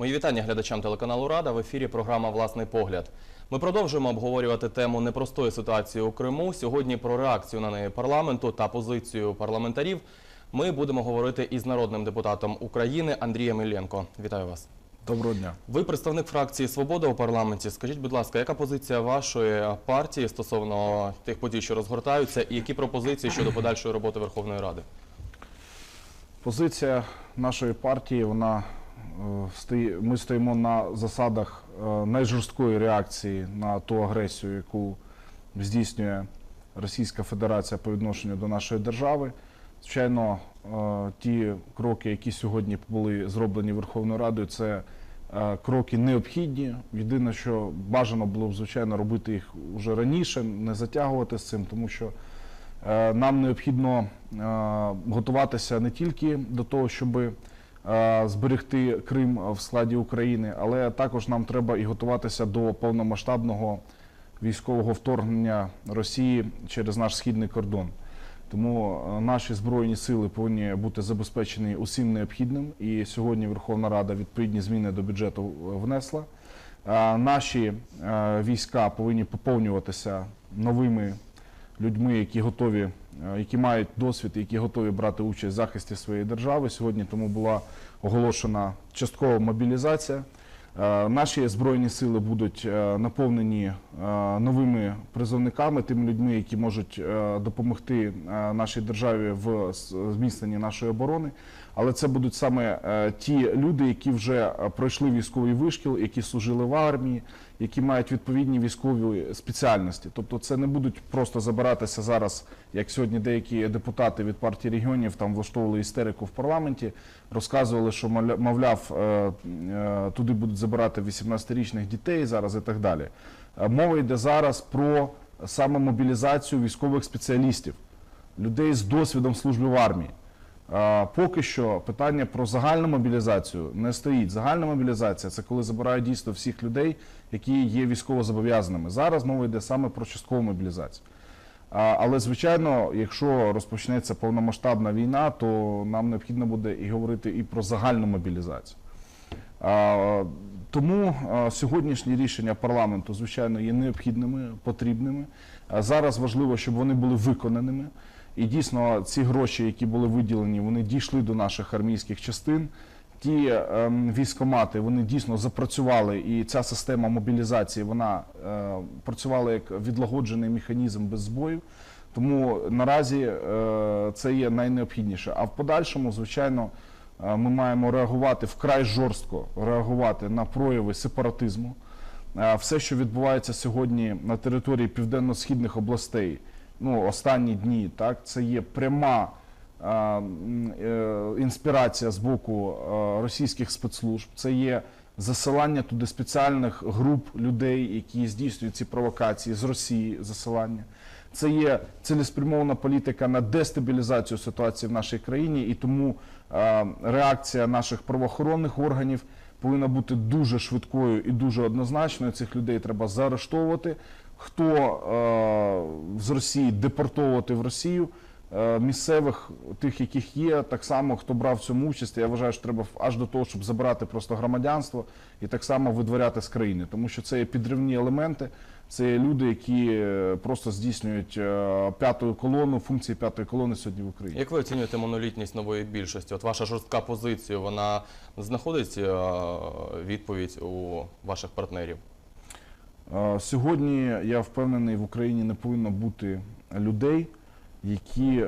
Мої вітання глядачам телеканалу Рада. В ефірі програма Власний погляд. Ми продовжуємо обговорювати тему непростої ситуації у Криму. Сьогодні про реакцію на неї парламенту та позицію парламентарів. Ми будемо говорити із народним депутатом України Андрієм Іллєнко. Вітаю вас. Доброго дня. Ви представник фракції Свобода у парламенті. Скажіть, будь ласка, яка позиція вашої партії стосовно тих подій, що розгортаються, і які пропозиції щодо подальшої роботи Верховної Ради? Позиція нашої партії, вона ми стоїмо на засадах е, найжорсткої реакції на ту агресію, яку здійснює Російська Федерація по відношенню до нашої держави. Звичайно, е, ті кроки, які сьогодні були зроблені Верховною Радою, це е, кроки необхідні. Єдине, що бажано було б звичайно робити їх уже раніше, не затягувати з цим, тому що Е, Нам необхідно е, готуватися не тільки до того, щоб е, зберегти Крим в складі України, але також нам треба і готуватися до повномасштабного військового вторгнення Росії через наш східний кордон. Тому е, наші збройні сили повинні бути забезпечені усім необхідним. І сьогодні Верховна Рада відповідні зміни до бюджету е, внесла. Е, Наші е, війська повинні поповнюватися новими людьми, які готові, е, які мають досвід, які готові брати участь в захисті своєї держави. Сьогодні тому була оголошена часткова мобілізація. Е, Наші збройні сили будуть е, наповнені новими призовниками, тими людьми, які можуть допомогти нашій державі в зміцненні нашої оборони. Але це будуть саме е, ті люди, які вже е, пройшли військовий вишкіл, які служили в армії, які мають відповідні військові спеціальності. Тобто, це не будуть просто забиратися зараз, як сьогодні деякі депутати від партії регіонів там влаштовували істерику в парламенті, розказували, що мовляв, е, туди будуть забирати 18-річних дітей зараз і так далі. Мова йде зараз про саме мобілізацію військових спеціалістів, людей з досвідом служби в армії. Поки що питання про загальну мобілізацію не стоїть. Загальна мобілізація це коли забирають дійсно всіх людей, які є військовозобов'язаними. Зараз мова йде саме про часткову мобілізацію. Але звичайно, якщо розпочнеться повномасштабна війна, то нам необхідно буде і говорити і про загальну мобілізацію. Тому сьогоднішні рішення парламенту, звичайно, є необхідними, потрібними. Зараз важливо, щоб вони були виконаними. І дійсно ці гроші, які були виділені, вони дійшли до наших армійських частин. Ті ем, військомати вони дійсно запрацювали, і ця система мобілізації вона е, працювала як відлагоджений механізм без збоїв. Тому наразі е, це є найнеобхідніше. А в подальшому, звичайно, е, ми маємо реагувати вкрай жорстко реагувати на прояви сепаратизму. Е, Все, що відбувається сьогодні на території південно-східних областей, ну останні дні, так це є пряма е, е, інспірація з боку е, російських спецслужб. Це є засилання туди спеціальних груп людей, які здійснюють ці провокації з Росії, засилання. Це є цілеспрямована політика на дестабілізацію ситуації в нашій країні, і тому е, реакція наших правоохоронних органів повинна бути дуже швидкою і дуже однозначною. Цих людей треба заарештовувати. Хто е, з Росії депортовувати в Росію? Е, Місцевих, тих, яких є, так само хто брав в цьому участь, я вважаю, що треба аж до того, щоб забирати просто громадянство і так само видворяти з країни, тому що це є підривні елементи, це є люди, які е, просто здійснюють п'яту колону, функції п'ятої колони сьогодні в Україні. Як ви оцінюєте монолітність нової більшості? От ваша жорстка позиція, вона знаходить відповідь у ваших партнерів? Сьогодні я впевнений, в Україні не повинно бути людей, які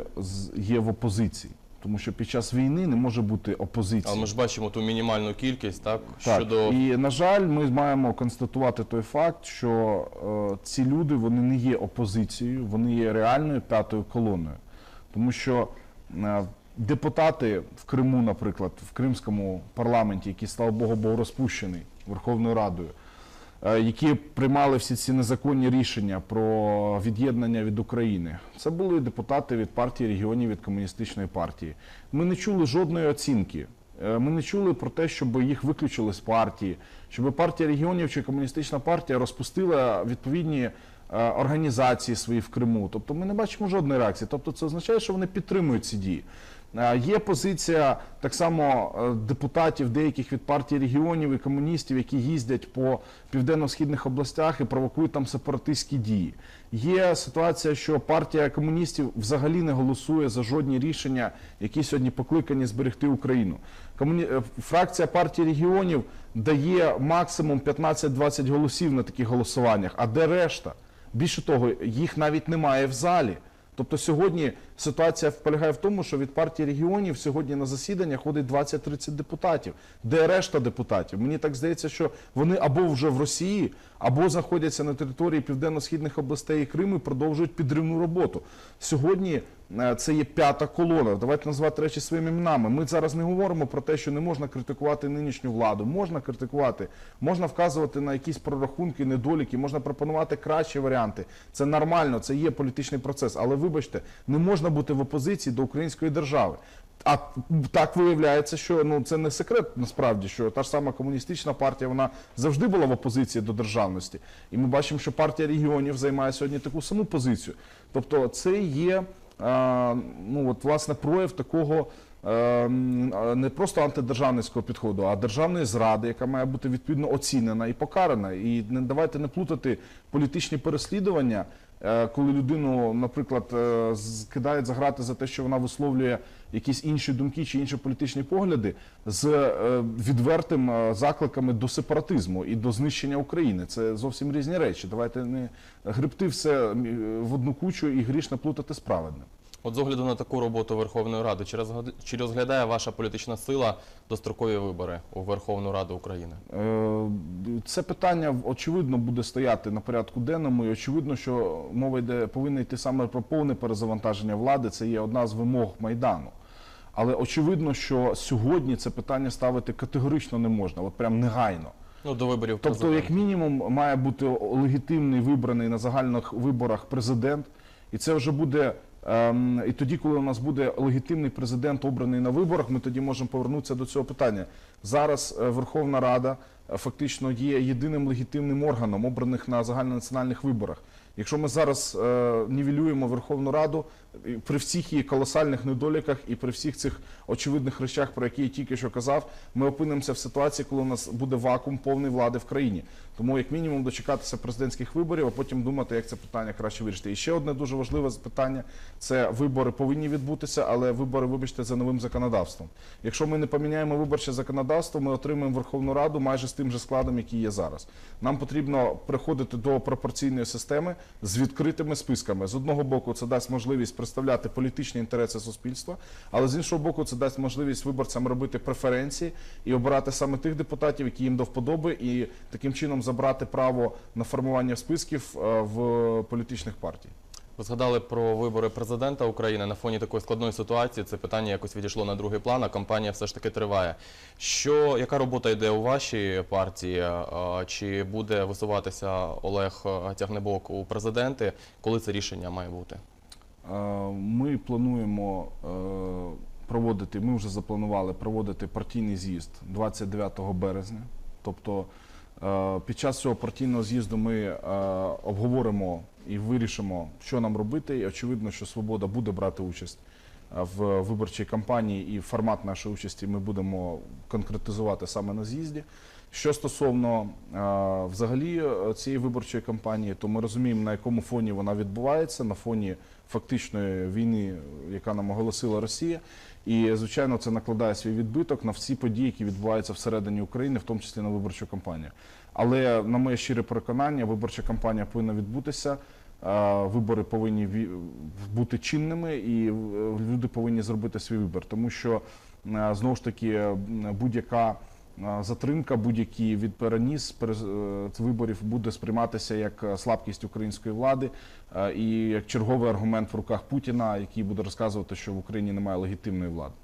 є в опозиції. Тому що під час війни не може бути опозиції. Але ми ж бачимо ту мінімальну кількість, так? Так, Щодо і на жаль, ми маємо констатувати той факт, що е, ці люди вони не є опозицією, вони є реальною п'ятою колоною. Тому що е, депутати в Криму, наприклад, в кримському парламенті, який, слава Богу, був розпущений Верховною Радою, які приймали всі ці незаконні рішення про від'єднання від України. Це були депутати від партії регіонів від комуністичної партії. Ми не чули жодної оцінки. Е, Ми не чули про те, щоб їх виключили з партії, щоб партія регіонів чи комуністична партія розпустила відповідні е, організації свої в Криму. Тобто ми не бачимо жодної реакції. Тобто це означає, що вони підтримують ці дії. Е, Є позиція так само е, депутатів деяких від партії регіонів і комуністів, які їздять по південно-східних областях і провокують там сепаратистські дії. Є ситуація, що партія комуністів взагалі не голосує за жодні рішення, які сьогодні покликані зберегти Україну. Комуні... е, Фракція партії регіонів дає максимум 15-20 голосів на таких голосуваннях. А де решта? Більше того, їх навіть немає в залі. Тобто сьогодні ситуація полягає в тому, що від партії регіонів сьогодні на засідання ходить 20-30 депутатів. Де решта депутатів? Мені так здається, що вони або вже в Росії, або знаходяться на території південно-східних областей і Криму і продовжують підривну роботу. Сьогодні це є п'ята колона. Давайте назвати речі своїми іменами. Ми зараз не говоримо про те, що не можна критикувати нинішню владу. Можна критикувати, можна вказувати на якісь прорахунки, недоліки, можна пропонувати кращі варіанти. Це нормально, це є політичний процес. Але вибачте, не можна бути в опозиції до української держави. А так виявляється, що ну це не секрет насправді, що та ж сама комуністична партія вона завжди була в опозиції до державності. І ми бачимо, що партія регіонів займає сьогодні таку саму позицію. Тобто, це є е, ну от власне прояв такого. е, м, е, Не просто антидержавницького підходу, а державної зради, яка має бути відповідно оцінена і покарана. І не давайте не плутати політичні переслідування, е, коли людину, наприклад, е, кидають за грати за те, що вона висловлює якісь інші думки чи інші політичні погляди, з е, відвертим е, закликами до сепаратизму і до знищення України. Це зовсім різні речі. Давайте не гребти все е, в одну кучу і грішно плутати з праведним. От з огляду на таку роботу Верховної Ради, чи розглядає ваша політична сила дострокові вибори у Верховну Раду України? Це питання очевидно буде стояти на порядку денному, і очевидно, що мова йде повинна йти саме про повне перезавантаження влади. Це є одна з вимог майдану. Але очевидно, що сьогодні це питання ставити категорично не можна, от прям негайно. Ну, до виборів Тобто, як мінімум, має бути легітимний вибраний на загальних виборах президент, і це вже буде. Ем, і тоді, коли у нас буде легітимний президент обраний на виборах, ми тоді можемо повернутися до цього питання. Зараз е, Верховна Рада фактично є єдиним легітимним органом, обраних на загальнонаціональних виборах. Якщо ми зараз е, нівелюємо Верховну Раду при всіх її колосальних недоліках і при всіх цих очевидних речах, про які я тільки що казав, ми опинимося в ситуації, коли у нас буде вакуум повної влади в країні. Тому, як мінімум, дочекатися президентських виборів, а потім думати, як це питання краще вирішити. І ще одне дуже важливе питання: це вибори повинні відбутися, але вибори, вибачте, за новим законодавством. Якщо ми не поміняємо виборче законодавство, ми отримаємо Верховну Раду майже з тим же складом, який є зараз. Нам потрібно приходити до пропорційної системи з відкритими списками. З одного боку, це дасть можливість представляти політичні інтереси суспільства, але з іншого боку, це дасть можливість виборцям робити преференції і обирати саме тих депутатів, які їм до вподоби, і таким чином забрати право на формування списків е, в політичних партій. Ви згадали про вибори президента України на фоні такої складної ситуації. Це питання якось відійшло на другий план, а кампанія все ж таки триває. Що яка робота йде у вашій партії? Чи буде висуватися Олег Тягнебок у президенти? Коли це рішення має бути? Ми плануємо е, проводити, ми вже запланували проводити партійний з'їзд 29 березня. Тобто під час цього партійного з'їзду ми е, обговоримо і вирішимо, що нам робити. І очевидно, що Свобода буде брати участь е, в виборчій кампанії і формат нашої участі ми будемо конкретизувати саме на з'їзді. Що стосовно взагалі е, цієї виборчої кампанії, то ми розуміємо, на якому фоні вона відбувається, на фоні фактичної війни, яка нам оголосила Росія. І, звичайно, це накладає свій відбиток на всі події, які відбуваються всередині України, в тому числі на виборчу кампанію. Але на моє щире переконання, виборча кампанія повинна відбутися. Вибори повинні бути чинними, і е, люди повинні зробити свій вибір, тому що е, знову ж таки будь-яка затримка, будь-який від переніс е, виборів буде сприйматися як е, слабкість української влади е, і як черговий аргумент в руках Путіна, який буде розказувати, що в Україні немає легітимної влади.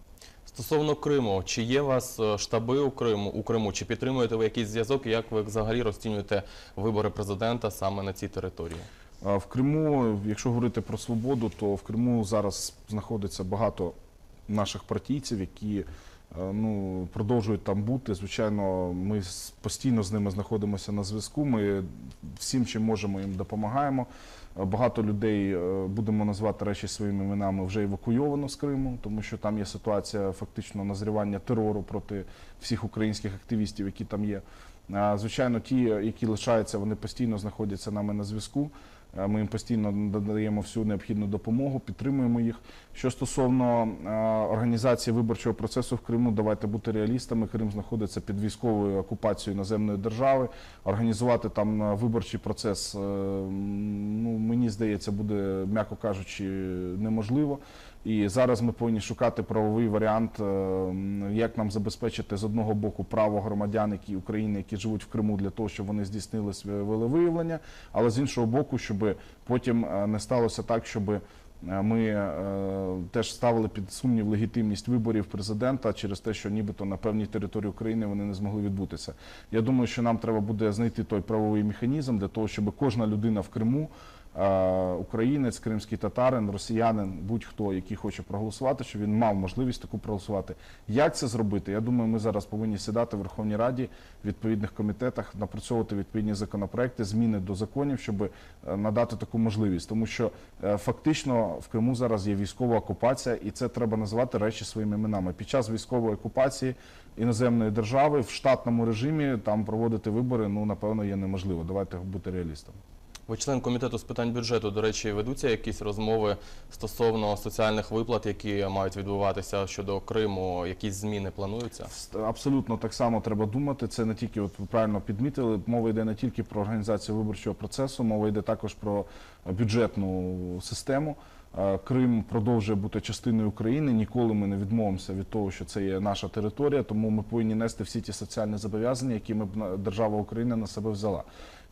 Стосовно Криму, чи є у вас штаби у Криму у Криму? Чи підтримуєте ви якийсь зв'язок? І як ви взагалі розцінюєте вибори президента саме на цій території? В Криму, якщо говорити про свободу, то в Криму зараз знаходиться багато наших партійців, які ну, продовжують там бути. Звичайно, ми постійно з ними знаходимося на зв'язку. Ми всім, чим можемо, їм допомагаємо. Е, Багато людей, е, будемо назвати речі своїми іменами, вже евакуйовано з Криму, тому що там є ситуація фактично назрівання терору проти всіх українських активістів, які там є. Звичайно, ті, які лишаються, вони постійно знаходяться нами на зв'язку. Ми їм постійно надаємо всю необхідну допомогу, підтримуємо їх. Що стосовно організації виборчого процесу в Криму, давайте бути реалістами. Крим знаходиться під військовою окупацією іноземної держави. Організувати там виборчий процес, е, ну мені здається, буде, м'яко кажучи, неможливо. І зараз ми повинні шукати правовий варіант, е, як нам забезпечити з одного боку право громадян які України, які живуть в Криму, для того, щоб вони здійснили своє волевиявлення, але з іншого боку, щоб потім е, не сталося так, щоб е, ми теж ставили під сумнів легітимність виборів президента через те, що нібито на певній території України вони не змогли відбутися. Я думаю, що нам треба буде знайти той правовий механізм для того, щоб кожна людина в Криму українець, кримський татарин, росіянин, будь-хто, який хоче проголосувати, щоб він мав можливість таку проголосувати. Як це зробити? Я думаю, ми зараз повинні сідати в Верховній Раді в відповідних комітетах, напрацьовувати відповідні законопроекти, зміни до законів, щоб е, надати таку можливість, тому що е, фактично в Криму зараз є військова окупація, і це треба називати речі своїми іменами. Під час військової окупації іноземної держави в штатному режимі там проводити вибори, ну напевно, є неможливо. Давайте бути реалістами. Ви член комітету з питань бюджету. До речі, ведуться якісь розмови стосовно соціальних виплат, які мають відбуватися щодо Криму. Якісь зміни плануються? Абсолютно так само треба думати. Це не тільки, от ви правильно підмітили, мова йде не тільки про організацію виборчого процесу, мова йде також про бюджетну систему. Е, Крим продовжує бути частиною України. Ніколи ми не відмовимося від того, що це є наша територія, тому ми повинні нести всі ті соціальні зобов'язання, які ми б держава Україна на себе взяла.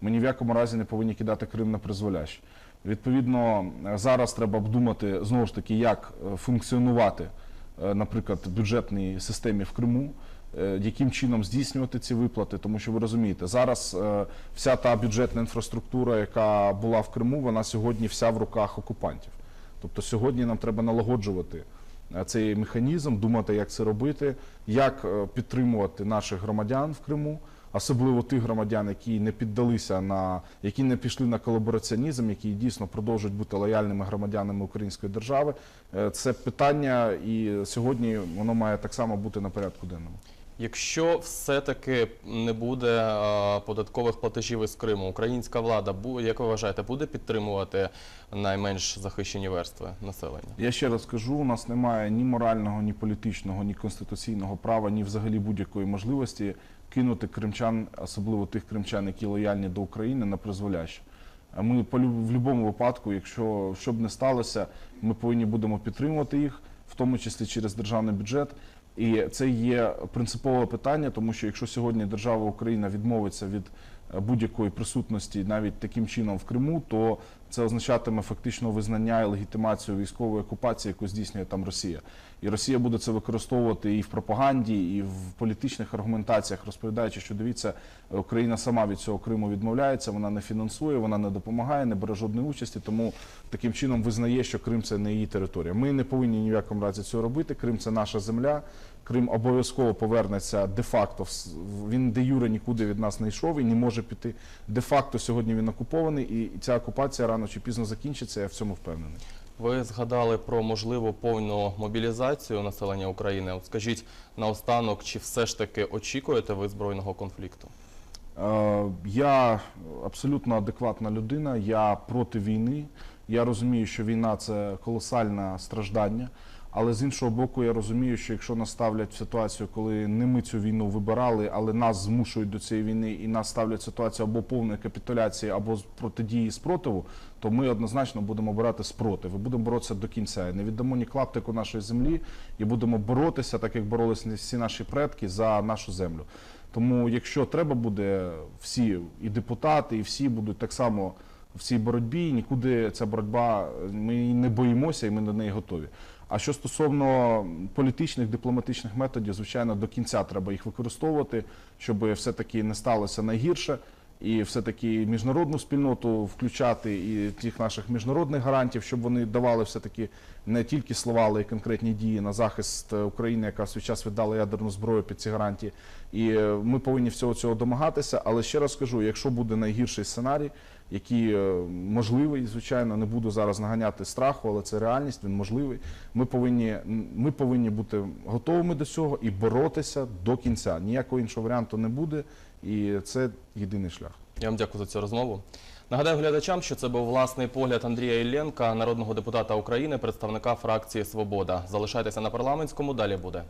Ми ні в якому разі не повинні кидати Крим на призволяще. Відповідно, зараз треба обдумати знову ж таки, як е, функціонувати, е, наприклад, бюджетній системі в Криму. е, Яким чином здійснювати ці виплати, тому що ви розумієте, зараз вся та бюджетна інфраструктура, яка була в Криму, вона сьогодні вся в руках окупантів. Тобто сьогодні нам треба налагоджувати цей механізм, думати, як це робити, як підтримувати наших громадян в Криму, особливо тих громадян, які не піддалися на які не пішли на колабораціонізм, які дійсно продовжують бути лояльними громадянами української держави. Е, Це питання, і сьогодні воно має так само бути на порядку денному. Якщо все-таки не буде е, податкових платежів із Криму, українська влада, як ви вважаєте, буде підтримувати найменш захищені верстви населення? Я ще раз кажу: у нас немає ні морального, ні політичного, ні конституційного права, ні взагалі будь-якої можливості кинути кримчан, особливо тих кримчан, які лояльні до України, на призволяще. Ми в будь-якому випадку, якщо що б не сталося, ми повинні будемо підтримувати їх, в тому числі через державний бюджет. І це є принципове питання, тому що якщо сьогодні держава Україна відмовиться від е, будь-якої присутності навіть таким чином в Криму, то це означатиме фактично визнання і легітимацію військової окупації, яку здійснює там Росія. І Росія буде це використовувати і в пропаганді, і в політичних аргументаціях, розповідаючи, що дивіться, Україна сама від цього Криму відмовляється, вона не фінансує, вона не допомагає, не бере жодної участі, тому таким чином визнає, що Крим це не її територія. Ми не повинні ні в якому разі цього робити. Крим це наша земля. Крим обов'язково повернеться де-факто. Він де юре нікуди від нас не йшов і не може піти. Де-факто сьогодні він окупований, і ця окупація рано чи пізно закінчиться. Я в цьому впевнений. Ви згадали про можливу повну мобілізацію населення України. От скажіть наостанок, чи все ж таки очікуєте ви збройного конфлікту? Е, Я абсолютно адекватна людина. Я проти війни. Я розумію, що війна це колосальне страждання. Але з іншого боку, я розумію, що якщо нас ставлять в ситуацію, коли не ми цю війну вибирали, але нас змушують до цієї війни і нас ставлять в ситуацію або повної капітуляції, або протидії спротиву, то ми однозначно будемо обирати спротив. І будемо боротися до кінця. І не віддамо ні клаптику нашої землі, і будемо боротися, так як боролися всі наші предки за нашу землю. Тому, якщо треба буде, всі і депутати, і всі будуть так само в цій боротьбі, нікуди ця боротьба, ми не боїмося і ми до неї готові. А що стосовно політичних дипломатичних методів, звичайно, до кінця треба їх використовувати, щоб все-таки не сталося найгірше. і все-таки міжнародну спільноту включати і тих наших міжнародних гарантів, щоб вони давали все-таки не тільки слова, але й конкретні дії на захист України, яка в свій час віддала ядерну зброю під ці гарантії. І е, ми повинні всього цього домагатися. Але ще раз скажу, якщо буде найгірший сценарій, який е, можливий, звичайно, не буду зараз наганяти страху, але це реальність, він можливий. Ми повинні, ми повинні бути готовими до цього і боротися до кінця. Ніякого іншого варіанту не буде, і це єдиний шлях. Я вам дякую за цю розмову. Нагадаю глядачам, що це був власний погляд Андрія Ілленка, народного депутата України, представника фракції Свобода. Залишайтеся на парламентському. Далі буде.